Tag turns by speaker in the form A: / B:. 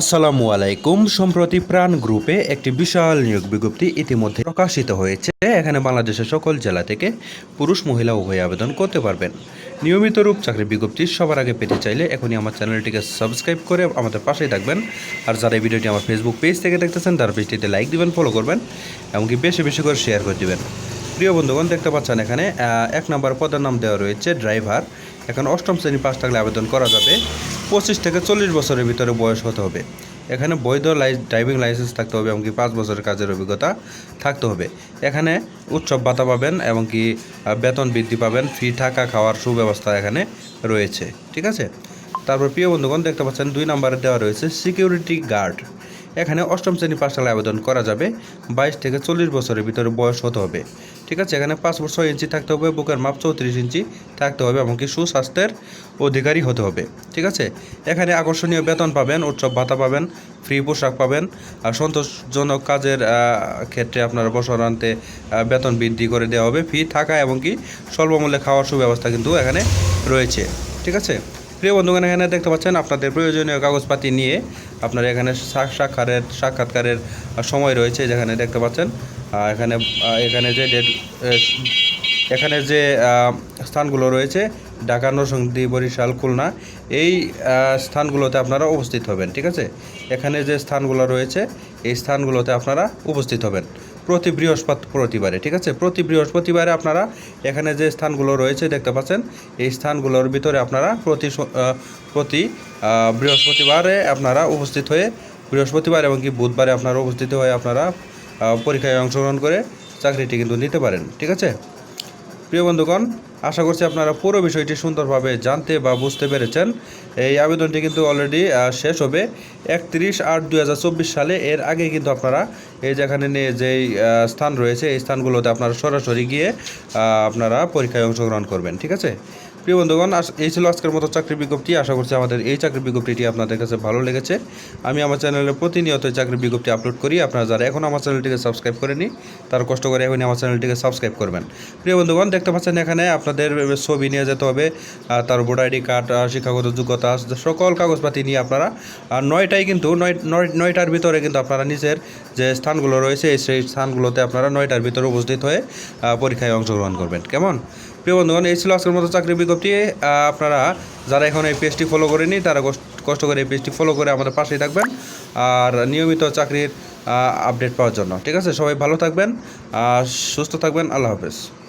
A: আসসালামু আলাইকুম। সম্প্রতি প্রাণ গ্রুপে একটি বিশাল নিয়োগ বিজ্ঞপ্তি ইতিমধ্যে প্রকাশিত হয়েছে। এখানে বাংলাদেশের সকল জেলা থেকে পুরুষ, মহিলা উভয় আবেদন করতে পারবেন। নিয়মিত রূপ চাকরি বিজ্ঞপ্তি সবার আগে পেতে চাইলে এখনই আমার চ্যানেলটিকে সাবস্ক্রাইব করে আমাদের পাশেই থাকবেন। আর যারা এই ভিডিওটি আমার ফেসবুক পেজ থেকে দেখতেছেন, তার পেজটিতে লাইক দিবেন ফলো করবেন, এমনকি বেশি বেশি করে শেয়ার করে দিবেন। প্রিয় বন্ধুগণ, দেখতে পাচ্ছেন এখানে এক নম্বর পদের নাম দেওয়া রয়েছে ড্রাইভার এখন অষ্টম শ্রেণি পাশ থাকলে আবেদন করা যাবে। পঁচিশ থেকে চল্লিশ বছরের ভিতরে বয়স হতে হবে। এখানে বৈধ ড্রাইভিং লাইসেন্স থাকতে হবে এমনকি পাঁচ বছরের কাজের অভিজ্ঞতা থাকতে হবে। এখানে উৎসব ভাতা পাবেন এমনকি আহ, বেতন বৃদ্ধি পাবেন ফ্রি থাকা খাওয়ার সুব্যবস্থা এখানে রয়েছে। ঠিক আছে? তারপর প্রিয় বন্ধুগণ দেখতে পাচ্ছেন দুই নম্বরে দেওয়া রয়েছে সিকিউরিটি গার্ড এখানে অষ্টম শ্রেণি থাকলে আবেদন করা যাবে। বাইশ থেকে চল্লিশ বছরের ভিতরে বয়স হতে হবে। ঠিক আছে? এখানে পাঁচ বছর ইঞ্চি থাকতে হবে, বুকের মাপ চৌত্রিশ ইঞ্চি থাকতে হবে এমনকি সুস্বাস্থ্যের অধিকারী হতে হবে। ঠিক আছে? এখানে আকর্ষণীয় বেতন পাবেন, উৎসব ভাতা পাবেন, ফ্রি পোশাক পাবেন আর সন্তোষজনক কাজের ক্ষেত্রে আপনার বছর আনতে বেতন বৃদ্ধি করে দেওয়া হবে। ফি, থাকা এবং কি স্বল্পমূল্যে খাওয়ার সুব্যবস্থা কিন্তু এখানে রয়েছে। ঠিক আছে? প্রিয় বন্ধুগণ, এখানে দেখতে পাচ্ছেন আপনাদের প্রয়োজনীয় কাগজপাতি নিয়ে আপনার এখানে সা- সাক্ষারের, সাক্ষাৎকারের সময় রয়েছে যেখানে দেখতে পাচ্ছেন। এখানে এখানে যে ডেট এখানে যে স্থানগুলো রয়েছে, ঢাকা, নরসিংদী, বরিশাল, খুলনা, এই স্থানগুলোতে আপনারা উপস্থিত হবেন, ঠিক আছে? এখানে যে স্থানগুলো রয়েছে, এই স্থানগুলোতে আপনারা উপস্থিত হবেন। প্রতি বৃহস্পতিবারে ঠিক আছে? প্রতি বৃহস্পতিবারে আপনারা এখানে যে স্থানগুলো রয়েছে, দেখতে পাচ্ছেন? এই স্থানগুলোর ভিতরে আপনারা প্রতি প্রতি বৃহস্পতিবারে আপনারা উপস্থিত হয়ে, বৃহস্পতিবার এবং কি বুধবারে আপনারা উপস্থিত হয়ে আপনারা পরীক্ষায় অংশগ্রহণ করে চাকরিটি কিন্তু নিতে পারেন, ঠিক আছে? প্রিয় বন্ধুগণ, আশা করছি আপনারা পুরো বিষয়টি সুন্দরভাবে জানতে বা বুঝতে পেরেছেন। এই আবেদনটি কিন্তু অলরেডি শেষ হবে একত্রিশ আট দুই সালে। এর আগে কিন্তু আপনারা এই যেখানে নিয়ে যেই স্থান রয়েছে, এই স্থানগুলোতে আপনারা সরাসরি গিয়ে আপনারা পরীক্ষায় অংশগ্রহণ করবেন, ঠিক আছে? প্রিয় বন্ধুগণ এই ছিল আজকের মতো চাকরি বিজ্ঞপ্তি। আশা করছি আমাদের এই চাকরি বিজ্ঞপ্তিটি আপনাদের কাছে ভালো লেগেছে। আমি আমার চ্যানেলে প্রতিনিয়ত চাকরি বিজ্ঞপ্তি আপলোড করি। আপনারা যারা এখন আমার চ্যানেলটিকে সাবস্ক্রাইব করেনি তারা কষ্ট করে এখনই আমার চ্যানেলটিকে সাবস্ক্রাইব করবেন। প্রিয় বন্ধুগণ দেখতে পাচ্ছেন এখানে আপনাদের ছবি নিয়ে যেতে হবে তার ভোটার আইডি কার্ড শিক্ষাগত যোগ্যতা, সকল কাগজপাতি নিয়ে আপনারা, আর নয়টাই কিন্তু, নয় নয়, নয়টার ভিতরে কিন্তু আপনারা নিজের যে স্থানগুলো রয়েছে সেই স্থানগুলোতে আপনারা নয়টার ভিতরে উপস্থিত হয়ে পরীক্ষায় অংশগ্রহণ করবেন। কেমন? প্রিয় বন্ধুগণ, এই ছিল আজকের মতো চাকরি বিজ্ঞপ্তি। আপনারা যারা এখন এই পেজটি ফলো করেনি তারা কষ্ট- করে এই পেজটি ফলো করে আমাদের পাশেই থাকবেন, আর নিয়মিত চাকরির আপডেট পাওয়ার জন্য। ঠিক আছে? সবাই ভালো থাকবেন সুস্থ থাকবেন। আল্লাহ হাফেজ।